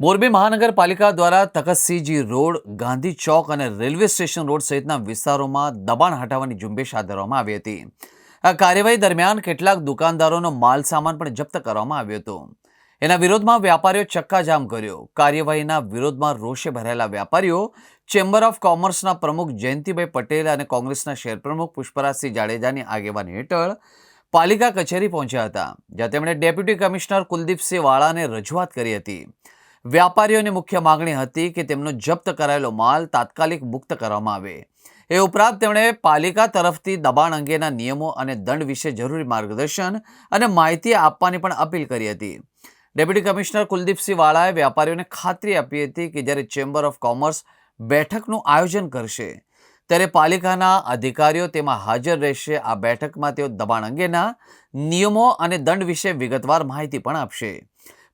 મોરબી મહાનગરપાલિકા દ્વારા તખતસિંહજી રોડ, ગાંધી ચોક અને રેલવે સ્ટેશન રોડ સહિતના વિસ્તારોમાં દબાણ હટાવવાની ઝુંબેશ હાથ ધરવામાં આવી હતી. આ કાર્યવાહી દરમિયાન કેટલાક દુકાનદારોનો માલ સામાન પણ જપ્ત કરવામાં આવ્યો હતો. એના વિરોધમાં વ્યાપારીઓ ચક્કાજામ કર્યો. કાર્યવાહીના વિરોધમાં રોષે ભરાયેલા વ્યાપારીઓ, ચેમ્બર ઓફ કોમર્સના પ્રમુખ જયંતિભાઈ પટેલ અને કોંગ્રેસના શહેર પ્રમુખ પુષ્પરાજસિંહ જાડેજાની આગેવાની હેઠળ પાલિકા કચેરી પહોંચ્યા હતા, જ્યાં તેમણે ડેપ્યુટી કમિશનર કુલદીપસિંહ વાળાને રજૂઆત કરી હતી. વ્યાપારીઓની મુખ્ય માંગણી હતી કે તેમનો જપ્ત કરાયેલો માલ તાત્કાલિક મુક્ત કરવામાં આવે. એ ઉપરાંત તેમણે પાલિકા તરફથી દબાણ અંગેના નિયમો અને દંડ વિશે જરૂરી માર્ગદર્શન અને માહિતી આપવાની પણ અપીલ કરી હતી. ડેપ્યુટી કમિશનર કુલદીપસિંહ વાળાએ વ્યાપારીઓને ખાતરી આપી હતી કે જ્યારે ચેમ્બર ઓફ કોમર્સ બેઠકનું આયોજન કરશે, ત્યારે પાલિકાના અધિકારીઓ તેમાં હાજર રહેશે. આ બેઠકમાં તેઓ દબાણ અંગેના નિયમો અને દંડ વિશે વિગતવાર માહિતી પણ આપશે.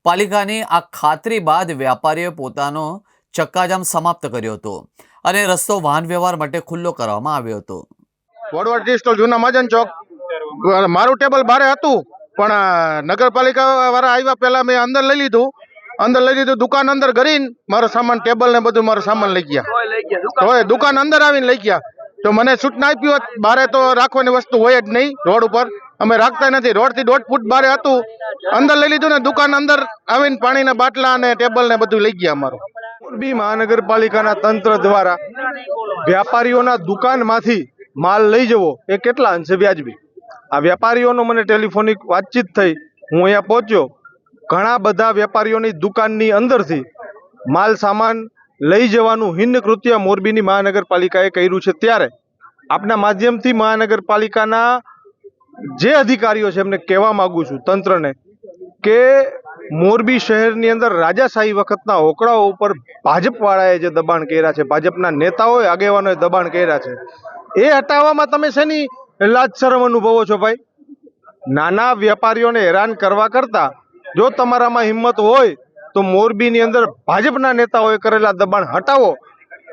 પાલિકાની આ ખાતરી બાદ વેપારીએ પોતાનો ચક્કાજામ સમાપ્ત કર્યો હતો અને રસ્તો વાહન વ્યવહાર માટે ખુલ્લો કરવામાં આવ્યો હતો. વડવડ ટી સ્ટોલ જૂના મહાજન ચોક. મારું ટેબલ બારે હતું પણ નગરપાલિકા વાળા આવ્યા પહેલા મેં અંદર લઈ લીધું. અંદર લઈ લીધું દુકાન અંદર કરીને મારો સામાન ટેબલ ને બધું મારો સામાન લઈ ગયા. હોય દુકાન અંદર આવીને લઈ ગયા. તો મને સૂચના આપી હોત બારે તો રાખવાની વસ્તુ હોય જ નહીં રોડ ઉપર. અમે રાખતા નથી. રોડથી દોઢ ફૂટ બારે હતું. અંદર લઈ લીધું ને દુકાન અંદર આવીને પાણીના બાટલા અને ટેબલ ને બધું લઈ ગયા અમારું. મોરબી મહાનગરપાલિકાના તંત્ર દ્વારા વ્યાપારીઓના દુકાનમાંથી માલ લઈ જવો એ કેટલા અંશે વ્યાજબી? આ વેપારીઓનો મને ટેલિફોનિક વાતચીત થઈ. હું અહીંયા પહોંચ્યો. ઘણા બધા વેપારીઓની દુકાનની અંદરથી માલ સામાન લઈ જવાનું હિન્ન કૃત્ય મોરબીની મહાનગરપાલિકાએ કર્યું છે ત્યારે. આપના માધ્યમથી મહાનગરપાલિકાના જે અધિકારીઓ છે એમને કહેવા માગું છું તંત્રને કે મોરબી શહેરની અંદર રાજાશાહી વખતના હોકળાઓ ઉપર ભાજપવાળાએ જે દબાણ કર્યા છે, ભાજપના નેતાઓએ આગેવાનોએ દબાણ કર્યા છે, એ હટાવવામાં તમે શેની લાજ શરમ અનુભવો છો ભાઈ? નાના વેપારીઓને હેરાન કરવા કરતાં જો તમારામાં હિંમત હોય તો મોરબીની અંદર ભાજપના નેતાઓએ કરેલા દબાણ હટાવો.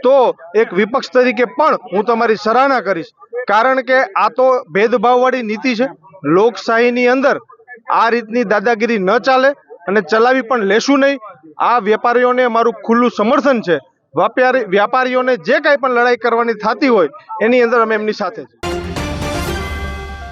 તો એક વિપક્ષ તરીકે પણ હું તમારી સરાહના કરીશ. કારણ કે આ તો ભેદભાવવાળી નીતિ છે. લોકશાહીની અંદર આ રીતની દાદાગીરી ન ચાલે અને ચલાવી પણ લેશું નહીં. આ વેપારીઓને મારું ખુલ્લું સમર્થન છે. વ્યાપારી વ્યાપારીઓને જે કાંઈ પણ લડાઈ કરવાની થતી હોય, એની અંદર અમે એમની સાથે છે